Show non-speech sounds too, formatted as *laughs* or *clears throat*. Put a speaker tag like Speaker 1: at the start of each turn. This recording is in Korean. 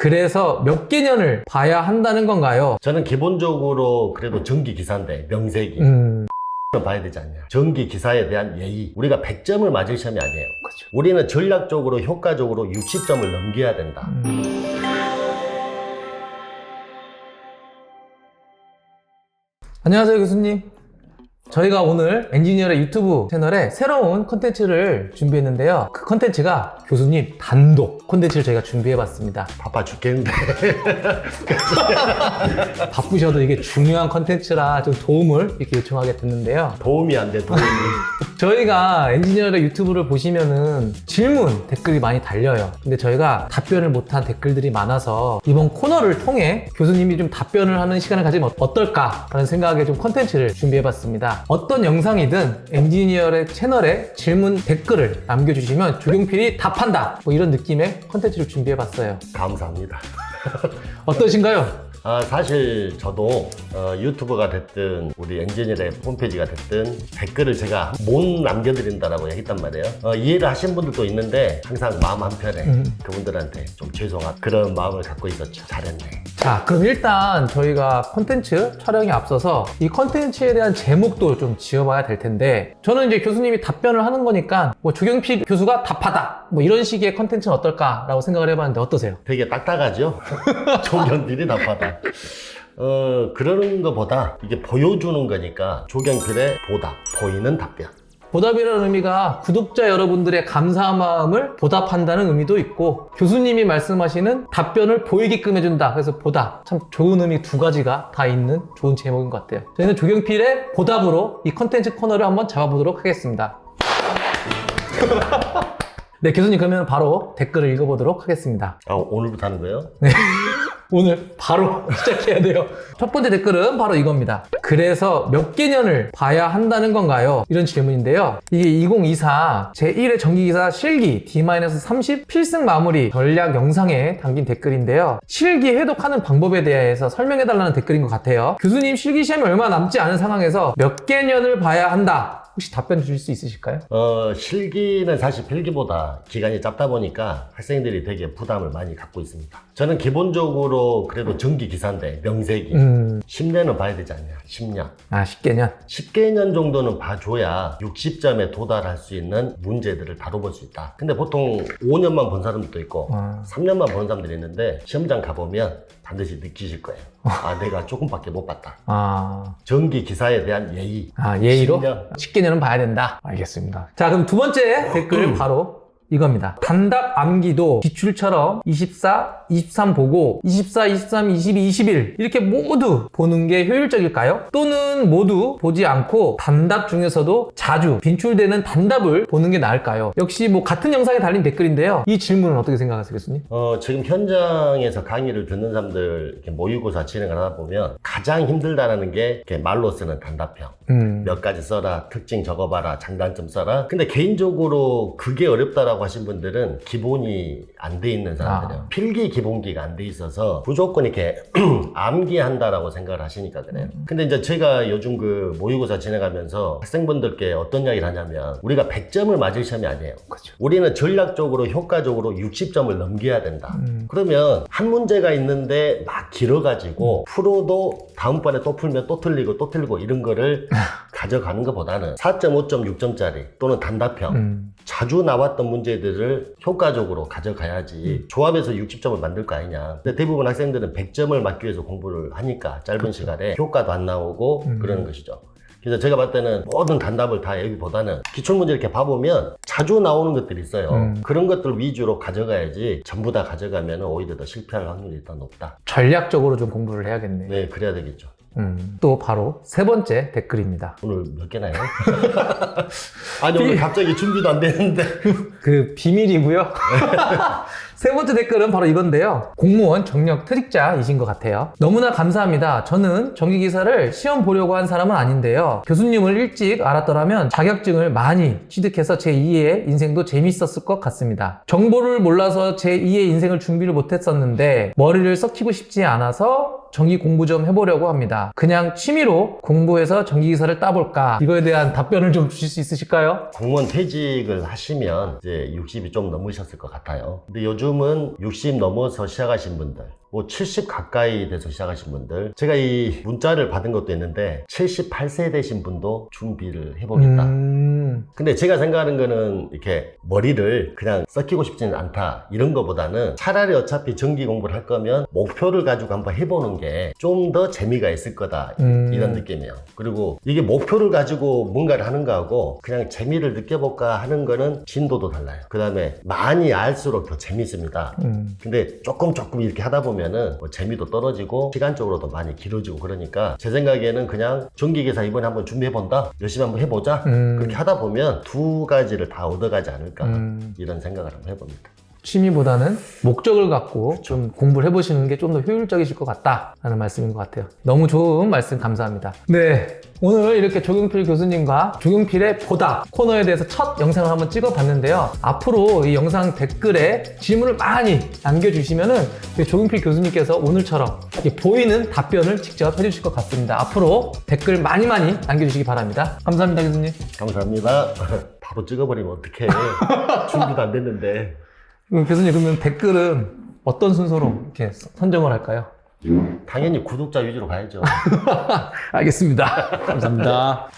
Speaker 1: 그래서 몇 개년을 봐야 한다는 건가요?
Speaker 2: 저는 기본적으로 그래도 전기 기사인데 명색이
Speaker 1: 음,
Speaker 2: 봐야 되지 않냐. 전기 기사에 대한 예의. 우리가 100점을 맞을 시험이 아니에요.
Speaker 1: 그죠.
Speaker 2: 우리는 전략적으로 효과적으로 60점을 넘겨야 된다.
Speaker 1: 음. 안녕하세요, 교수님. 저희가 오늘 엔지니어의 유튜브 채널에 새로운 컨텐츠를 준비했는데요. 그 컨텐츠가 교수님 단독 컨텐츠를 저희가 준비해봤습니다.
Speaker 2: 바빠 죽겠는데. *laughs*
Speaker 1: 바쁘셔도 이게 중요한 컨텐츠라 좀 도움을 이렇게 요청하게 됐는데요.
Speaker 2: 도움이 안 돼, 도움이.
Speaker 1: 저희가 엔지니어의 유튜브를 보시면은 질문, 댓글이 많이 달려요. 근데 저희가 답변을 못한 댓글들이 많아서 이번 코너를 통해 교수님이 좀 답변을 하는 시간을 가지면 어떨까라는 생각에 좀 컨텐츠를 준비해봤습니다. 어떤 영상이든 엔지니어의 채널에 질문, 댓글을 남겨주시면 조경필이 답한다. 뭐 이런 느낌의 컨텐츠를 준비해봤어요.
Speaker 2: 감사합니다.
Speaker 1: 어떠신가요?
Speaker 2: 아, 사실 저도 어, 유튜버가 됐든 우리 엔지니어의 홈페이지가 됐든 댓글을 제가 못 남겨드린다라고 했단 말이에요. 어, 이해를 하신 분들도 있는데 항상 마음 한편에
Speaker 1: 음.
Speaker 2: 그분들한테 좀 죄송한 그런 마음을 갖고 있었죠. 잘했네.
Speaker 1: 자, 그럼 일단 저희가 컨텐츠 촬영에 앞서서 이 컨텐츠에 대한 제목도 좀 지어봐야 될 텐데, 저는 이제 교수님이 답변을 하는 거니까, 뭐 조경필 교수가 답하다, 뭐 이런 식의 컨텐츠는 어떨까라고 생각을 해봤는데 어떠세요?
Speaker 2: 되게 딱딱하죠? *laughs* 조경필이 나빠다. 어, 그러는 것보다 이게 보여주는 거니까 조경필의 보답, 보이는 답변.
Speaker 1: 보답이라는 의미가 구독자 여러분들의 감사한 마음을 보답한다는 의미도 있고, 교수님이 말씀하시는 답변을 보이게끔 해준다. 그래서 보답. 참 좋은 의미 두 가지가 다 있는 좋은 제목인 것 같아요. 저희는 조경필의 보답으로 이 컨텐츠 코너를 한번 잡아보도록 하겠습니다. *laughs* 네, 교수님 그러면 바로 댓글을 읽어보도록 하겠습니다.
Speaker 2: 아, 오늘부터 하는 거예요? *laughs*
Speaker 1: 오늘 바로 *laughs* 시작해야 돼요. 첫 번째 댓글은 바로 이겁니다. 그래서 몇 개년을 봐야 한다는 건가요? 이런 질문인데요. 이게 2024 제1회 정기기사 실기 D-30 필승 마무리 전략 영상에 담긴 댓글인데요. 실기 해독하는 방법에 대해서 설명해달라는 댓글인 것 같아요. 교수님 실기 시험이 얼마 남지 않은 상황에서 몇 개년을 봐야 한다. 혹시 답변 주실 수 있으실까요?
Speaker 2: 어, 실기는 사실 필기보다 기간이 짧다 보니까 학생들이 되게 부담을 많이 갖고 있습니다. 저는 기본적으로 그래도 전기 기사인데 명색이
Speaker 1: 음,
Speaker 2: 10년은 봐야 되지 않냐? 10년.
Speaker 1: 아, 10개년.
Speaker 2: 10개년 정도는 봐줘야 60점에 도달할 수 있는 문제들을 다뤄볼 수 있다. 근데 보통 5년만 본 사람도 있고
Speaker 1: 아.
Speaker 2: 3년만 본 사람들이 있는데 시험장 가보면 반드시 느끼실 거예요. 아, 내가 조금밖에 못 봤다.
Speaker 1: 아,
Speaker 2: 전기 기사에 대한 예의.
Speaker 1: 아, 예의로?
Speaker 2: 10년.
Speaker 1: 10개년은 봐야 된다. 알겠습니다. 자, 그럼 두 번째 댓글 바로 이겁니다. 단답 암기도 기출처럼 24, 23 보고 24, 23, 22, 21 이렇게 모두 보는 게 효율적일까요? 또는 모두 보지 않고 단답 중에서도 자주 빈출되는 단답을 보는 게 나을까요? 역시 뭐 같은 영상에 달린 댓글인데요. 이 질문은 어떻게 생각하세요, 교수님?
Speaker 2: 어, 지금 현장에서 강의를 듣는 사람들 이렇게 모의고사 진행을 하다 보면 가장 힘들다라는 게 이렇게 말로 쓰는 단답형.
Speaker 1: 음,
Speaker 2: 몇 가지 써라, 특징 적어봐라, 장단점 써라. 근데 개인적으로 그게 어렵다라고 하신 분들은 기본이 안 돼 있는 사람들이에요.
Speaker 1: 아.
Speaker 2: 필기 기본기가 안 돼 있어서 무조건 이렇게 *clears throat* 암기한다라고 생각을 하시니까 그래요. 근데 이제 제가 요즘 그 모의고사 진행하면서 학생분들께 어떤 이야기를 하냐면 우리가 100점을 맞을 시험이 아니에요.
Speaker 1: 그렇죠.
Speaker 2: 우리는 전략적으로 효과적으로 60점을 넘겨야 된다.
Speaker 1: 음.
Speaker 2: 그러면 한 문제가 있는데 막 길어가지고 풀어도 다음번에 또 풀면 또 틀리고 또 틀리고 이런 거를 *laughs* 가져가는 것보다는 4.5점, 6점짜리 또는 단답형
Speaker 1: 음,
Speaker 2: 자주 나왔던 문제들을 효과적으로 가져가야지 조합해서 60점을 만들 거 아니냐. 근데 대부분 학생들은 100점을 맞기 위해서 공부를 하니까 짧은 시간에 효과도 안 나오고
Speaker 1: 음.
Speaker 2: 그러는 것이죠. 그래서 제가 봤을 때는 모든 단답을 다 여기보다는 기출문제 이렇게 봐보면 자주 나오는 것들이 있어요.
Speaker 1: 음.
Speaker 2: 그런 것들 위주로 가져가야지 전부 다 가져가면 오히려 더 실패할 확률이 더 높다.
Speaker 1: 전략적으로 좀 공부를 해야겠네.
Speaker 2: 네, 그래야 되겠죠.
Speaker 1: 음, 또 바로 세 번째 댓글입니다.
Speaker 2: 오늘 몇 개나요? *laughs* 아니, 오늘 갑자기 준비도 안 되는데. *laughs*
Speaker 1: 그 비밀이고요. *laughs* 세 번째 댓글은 바로 이건데요. 공무원 정력 퇴직자이신 것 같아요. 너무나 감사합니다. 저는 정기기사를 시험 보려고 한 사람은 아닌데요. 교수님을 일찍 알았더라면 자격증을 많이 취득해서 제 2의 인생도 재밌었을 것 같습니다. 정보를 몰라서 제 2의 인생을 준비를 못했었는데 머리를 썩히고 싶지 않아서 전기 공부 좀 해보려고 합니다. 그냥 취미로 공부해서 전기 기사를 따볼까? 이거에 대한 답변을 좀 주실 수 있으실까요?
Speaker 2: 공무원 퇴직을 하시면 이제 60이 좀 넘으셨을 것 같아요. 근데 요즘은 60 넘어서 시작하신 분들, 뭐 70 가까이 돼서 시작하신 분들, 제가 이 문자를 받은 것도 있는데 78세 되신 분도 준비를 해보겠다.
Speaker 1: 음,
Speaker 2: 근데 제가 생각하는 거는 이렇게 머리를 그냥 썩히고 싶지는 않다. 이런 거보다는 차라리 어차피 전기 공부를 할 거면 목표를 가지고 한번 해보는 게 좀 더 재미가 있을 거다.
Speaker 1: 음.
Speaker 2: 이런 느낌이에요. 그리고 이게 목표를 가지고 뭔가를 하는 거하고 그냥 재미를 느껴볼까 하는 거는 진도도 달라요. 그 다음에 많이 알수록 더 재밌습니다.
Speaker 1: 음.
Speaker 2: 근데 조금 조금 이렇게 하다 보면 은 뭐 재미도 떨어지고 시간적으로도 많이 길어지고 그러니까 제 생각에는 그냥 전기기사 이번에 한번 준비해본다 열심히 한번 해보자
Speaker 1: 음.
Speaker 2: 그렇게 하다 보면 두 가지를 다 얻어가지 않을까
Speaker 1: 음.
Speaker 2: 이런 생각을 한번 해봅니다
Speaker 1: 취미보다는 목적을 갖고 좀 공부를 해보시는 게 좀 더 효율적이실 것 같다라는 말씀인 것 같아요. 너무 좋은 말씀 감사합니다. 네. 오늘 이렇게 조경필 교수님과 조경필의 보다 코너에 대해서 첫 영상을 한번 찍어봤는데요. 앞으로 이 영상 댓글에 질문을 많이 남겨주시면은 이 조경필 교수님께서 오늘처럼 보이는 답변을 직접 해주실 것 같습니다. 앞으로 댓글 많이 많이 남겨주시기 바랍니다. 감사합니다, 교수님.
Speaker 2: 감사합니다 *laughs* 바로 찍어버리면 어떡해 *laughs* 준비도 안 됐는데
Speaker 1: 교수님, 그러면 댓글은 어떤 순서로 이렇게 선정을 할까요?
Speaker 2: 당연히 구독자 위주로 가야죠 *laughs*
Speaker 1: 알겠습니다. 감사합니다.